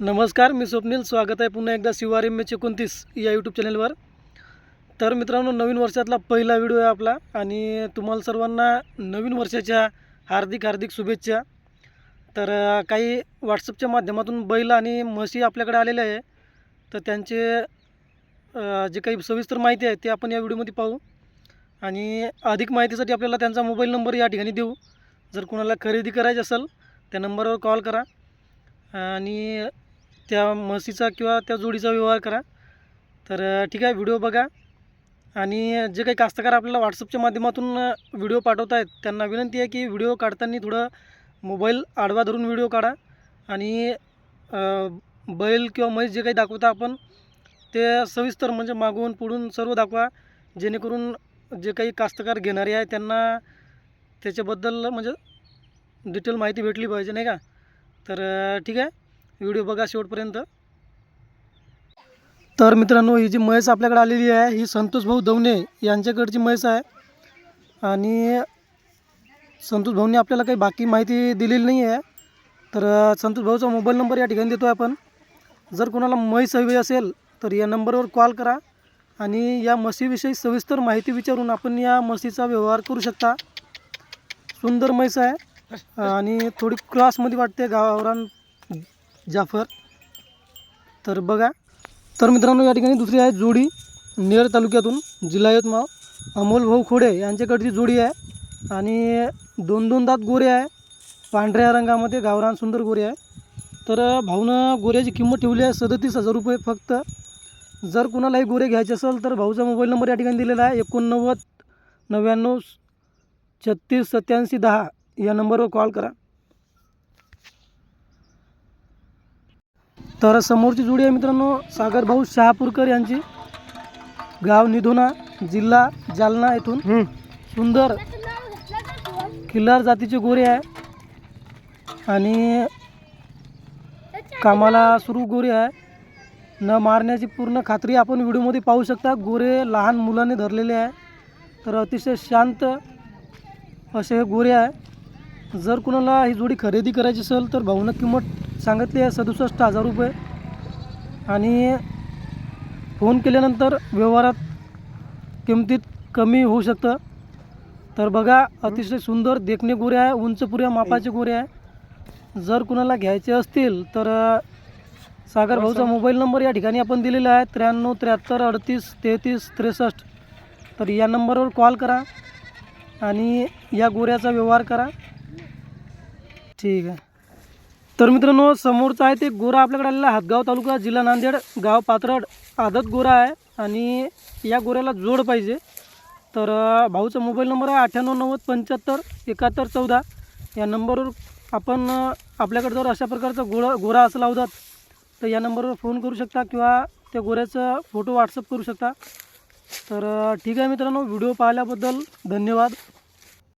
नमस्कार मी स्वप्नील. स्वागत आहे पुन्हा एकदा शिवार एम एच एकोणतीस या यूट्यूब चॅनलवर तर मित्रांनो नवीन वर्षातला पहिला व्हिडिओ आहे आपला आणि तुम्हाला सर्वांना नवीन वर्षाच्या हार्दिक हार्दिक शुभेच्छा. तर काही व्हॉट्सअपच्या माध्यमातून बैल आणि म्हशी आपल्याकडे आलेले आहे. तर त्यांचे जे काही सविस्तर माहिती आहे ते आपण या व्हिडिओमध्ये पाहू. आणि अधिक माहितीसाठी आपल्याला त्यांचा मोबाईल नंबर या ठिकाणी देऊ. जर कोणाला खरेदी करायची असेल त्या नंबरवर कॉल करा. आणि त्या म्हशीचा किंवा त्या जोडीचा व्यवहार करा. तर ठीक आहे व्हिडिओ बघा. आणि जे काही कास्तकार आपल्याला व्हॉट्सअपच्या माध्यमातून व्हिडिओ पाठवत आहेत त्यांना विनंती आहे की व्हिडिओ काढताना थोडं मोबाईल आडवा धरून व्हिडिओ काढा. आणि बैल किंवा म्हैस जे काही दाखवता आपण ते सविस्तर म्हणजे मागून पुढून सर्व दाखवा जेणेकरून जे काही कास्तकार घेणारे आहे त्यांना त्याच्याबद्दल म्हणजे डिटेल माहिती भेटली पाहिजे नाही का? तर ठीक आहे. व्हिडिओ बघा शेवटपर्यंत. तर मित्रांनो ही जी म्हैस आपल्याकडे आलेली आहे ही संतोष भाऊ दवणे यांच्याकडची म्हैस आहे. आणि संतोष भाऊने आपल्याला काही बाकी माहिती दिलेली नाही आहे. तर संतोष भाऊचा मोबाईल नंबर या ठिकाणी देतो आहे आपण. जर कोणाला म्हैस हवी असेल तर या नंबरवर कॉल करा आणि या म्हशीविषयी सविस्तर माहिती विचारून आपण या म्हशीचा व्यवहार करू शकता. सुंदर म्हैस आहे. आणि थोडी क्रॉसमध्ये वाटते गावरान जाफर. तर बघा. तर मित्रांनो या ठिकाणी दुसरी आहे जोडी. नेर तालुक्यातून जिल्हा यवतमाळ. अमोल भाऊ खोडे यांच्याकडची जोडी आहे. आणि दोन दोन दात गोरे आहे. पांढऱ्या रंगामध्ये गावरान सुंदर गोरे आहे. तर भाऊनं गोऱ्याची किंमत ठेवली आहे सदतीस हजार रुपये फक्त. जर कुणालाही गोरे घ्यायचे असेल तर भाऊचा मोबाईल नंबर या ठिकाणी दिलेला आहे. एकोणनव्वद नव्याण्णव छत्तीस सत्याऐंशी दहा या नंबरवर कॉल करा. तर समोरची जोडी आहे मित्रांनो सागर भाऊ शहापूरकर यांची. गाव निधोना जिल्हा जालना येथून. सुंदर? खिल्लार जातीचे गोरे आहे. आणि कामाला सुरू गोरे आहे. न मारण्याची पूर्ण खात्री आपण व्हिडिओमध्ये पाहू शकता. गोरे लहान मुलाने धरलेले आहे. तर अतिशय शांत असे हे गोरे आहे. जर कुणाला ही जोडी खरेदी करायची असेल तर भाऊनं किंमत सांगितली आहे सदुसष्ट हजार रुपये. आणि फोन केल्यानंतर व्यवहारात किमतीत कमी होऊ शकतं. तर बघा अतिशय सुंदर देखणे गोरे आहे उंचपुऱ्या मापाचे गोरे आहे. जर कुणाला घ्यायचे असतील तर सागर भाऊचा मोबाईल नंबर या ठिकाणी आपण दिलेला आहे. त्र्याण्णव त्र्याहत्तर अडतीस तेहतीस त्रेसष्ट. तर या नंबरवर कॉल करा आणि या गोऱ्याचा व्यवहार करा. ठीक आहे. तर मित्रांनो समोरचा आहे ते गोरा आपल्याकडे आलेला हातगाव तालुका जिल्हा नांदेड गाव पाथरड. आदत गोरा आहे आणि या गोऱ्याला जोड पाहिजे. तर भाऊचा मोबाईल नंबर आहे अठ्ठ्याण्णव नव्वद पंच्याहत्तर एकाहत्तर चौदा. या नंबरवर आपण आपल्याकडे जर अशा प्रकारचा गोळा गोरा असला होता तर या नंबरवर फोन करू शकता किंवा त्या गोऱ्याचा फोटो व्हॉट्सअप करू शकता. तर ठीक आहे मित्रांनो व्हिडिओ पाहिल्याबद्दल धन्यवाद.